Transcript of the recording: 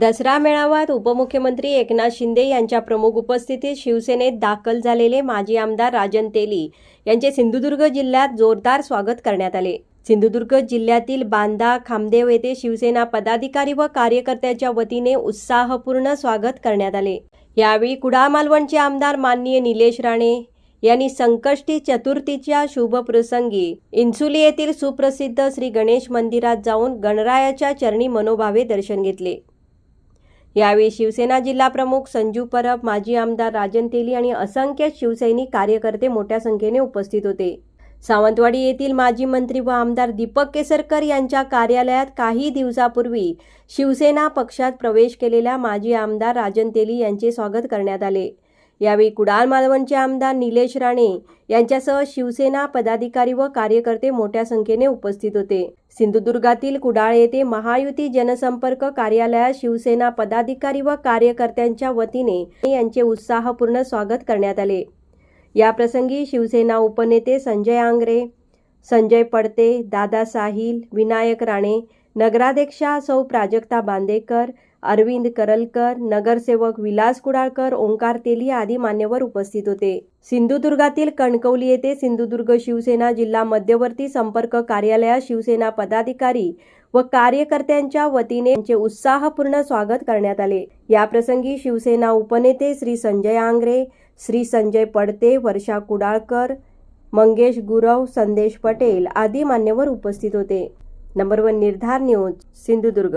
दसरा मेळाव्यात उपमुख्यमंत्री एकनाथ शिंदे यांच्या प्रमुख उपस्थितीत शिवसेनेत दाखल झालेले माजी आमदार राजन तेली यांचे सिंधुदुर्ग जिल्ह्यात जोरदार स्वागत करण्यात आले. सिंधुदुर्ग जिल्ह्यातील बांदा खामदेव येथे शिवसेना पदाधिकारी व कार्यकर्त्याच्या वतीने उत्साहपूर्ण स्वागत करण्यात आले. यावेळी कुडाळ मालवणचे आमदार माननीय निलेश राणे यांनी संकष्टी चतुर्थीच्या शुभप्रसंगी इन्सुली येथील सुप्रसिद्ध श्री गणेश मंदिरात जाऊन गणरायाच्या चरणी मनोभावे दर्शन घेतले. यावेळी शिवसेना जिल्हा प्रमुख संजू परब माजी आमदार राजन तेली आणि असंख्य शिवसैनिक कार्यकर्ते मोठ्या संख्येने उपस्थित होते. सावंतवाडी येथील माजी मंत्री व आमदार दीपक केसरकर यांच्या कार्यालयात काही दिवसापूर्वी शिवसेना पक्षात प्रवेश केलेल्या माजी आमदार राजन तेली यांचे स्वागत करण्यात आले. यावेळी कुडाळ मालवणचे आमदार निलेश राणे यांच्यासह शिवसेना पदाधिकारी व कार्यकर्ते मोठ्या संख्येने उपस्थित होते. सिंधुदुर्गातील कुडाळ येथे महायुती जनसंपर्क कार्यालयात शिवसेना पदाधिकारी व कार्यकर्त्यांच्या वतीने यांचे उत्साहपूर्ण स्वागत करण्यात आले. याप्रसंगी शिवसेना उपनेते संजय आंग्रे संजय पडते दादा साहिल विनायक राणे नगराध्यक्षा सौ प्राजक्ता बांदेकर अरविंद करलकर नगरसेवक विलास कुडाळकर ओंकार तेली आदी मान्यवर उपस्थित होते. सिंधुदुर्गातील कणकवली येथे सिंधुदुर्ग शिवसेना जिल्हा मध्यवर्ती संपर्क कार्यालयात शिवसेना पदाधिकारी व कार्यकर्त्यांच्या वतीने त्यांचे उत्साहपूर्ण स्वागत करण्यात आले. याप्रसंगी शिवसेना उपनेते श्री संजय आंग्रे श्री संजय पडते वर्षा कुडाळकर मंगेश गुरव संदेश पटेल आदी मान्यवर उपस्थित होते. नंबर वन निर्धार न्यूज सिंधुदुर्ग.